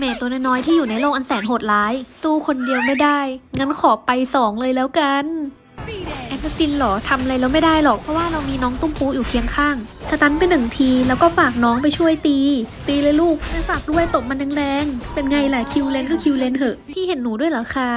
เมย์ตัวน้อยๆที่อยู่ในโลกอันแสนโหดร้าย สู้คนเดียวไม่ได้ งั้นขอไปสองเลยแล้วกัน แอสซัสซินเหรอทำอะไรแล้วไม่ได้หรอกเพราะว่าเรามีน้องตุ้มปูอยู่เคียงข้าง สตันไปหนึ่งที แล้วก็ฝากน้องไปช่วยตี ตีเลยลูกไม่ฝากด้วยตบมันแรงๆ เป็นไงล่ะคิวเลนก็คิวเลนเหอะ พี่เห็นหนูด้วยเหรอคะ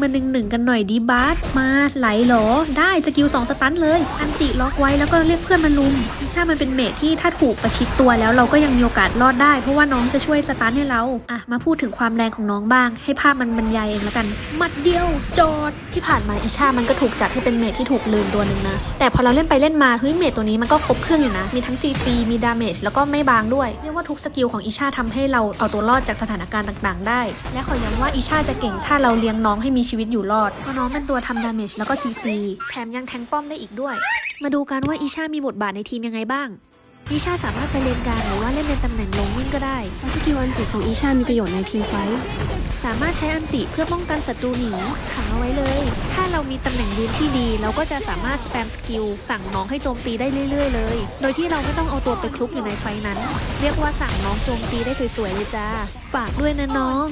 มาหนึ่งหนึ่งกันหน่อยดีบาสมาไหลเหรอ ได้สกิลสองสตันเลย อันติล็อกไว้แล้วก็เรียกเพื่อนมาลุมพิชามันเป็นเมทที่ถ้าถูกประชิดตัวแล้วเราก็ยังมีโอกาสรอดได้ เพราะว่าน้องจะช่วยสตันให้เราอะมาพูดถึงความแรงของน้องบ้าง ให้ภาพมันบรรยายเองแล้วกันมัดเดียวจอดที่ผ่านมาอิชามันก็ถูกจัดให้เป็นเมทที่ถูกลืมตัวหนึ่งนะแต่พอเราเล่นไปเล่นมาเฮ้ยเมทตัวนี้มันก็ครบเครื่องอยู่นะมีทั้ง CC มีดาเมจแล้วก็ไม่บางด้วย เรียกว่าทุกสกิลของอิชาทำให้เราเอาตัวรอดจากสถานการณ์ต่างๆ ได้ และขอย้ำว่าอิชาจะเก่งถ้าเราเลี้ยงน้องให้มีชีวิตอยู่รอด เพราะน้องเป็นตัวทำดาเมจแล้วก็ CC แถมยังแทงป้อมได้อีกด้วย มาดูกันว่าอิชามีบทบาทในทีมยังไงบ้างอิชาสามารถไปเลนกลางหรือว่าเล่นในตำแหน่งลงวิ่งก็ได้ใช้สกิลอันติของอีชามีประโยชน์ในทีมไฟท์สามารถใช้อันติเพื่อป้องกันศัตรูหนีขังเอาไว้เลย ถ้าเรา มีตำแหน่งยืนที่ดี เราก็จะสามารถสแปมสกิลสั่งน้องให้โจมตีได้เรื่อยๆเลย โดยที่เราไม่ต้องเอาตัวไปคลุกอยู่ในไฟนั้น เรียกว่าสั่งน้องโจมตีได้สวยๆเลยจ้า ฝากด้วยนะน้อง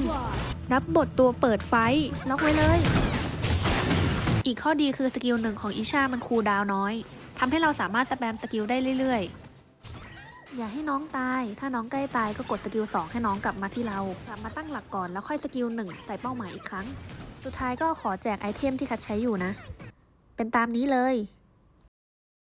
รับบทตัวเปิดไฟล็อกไว้เลย อีกข้อดีคือสกิลหนึ่งของอิชามันคูลดาวน้อยทำให้เราสามารถสแปมสกิลได้เรื่อยๆอย่าให้น้องตาย ถ้าน้องใกล้ตายก็กดสกิล2ให้น้องกลับมาที่เรา กลับมาตั้งหลักก่อนแล้วค่อยสกิล1ใส่เป้าหมายอีกครั้ง สุดท้ายก็ขอแจกไอเทมที่คัดใช้อยู่นะ เป็นตามนี้เลย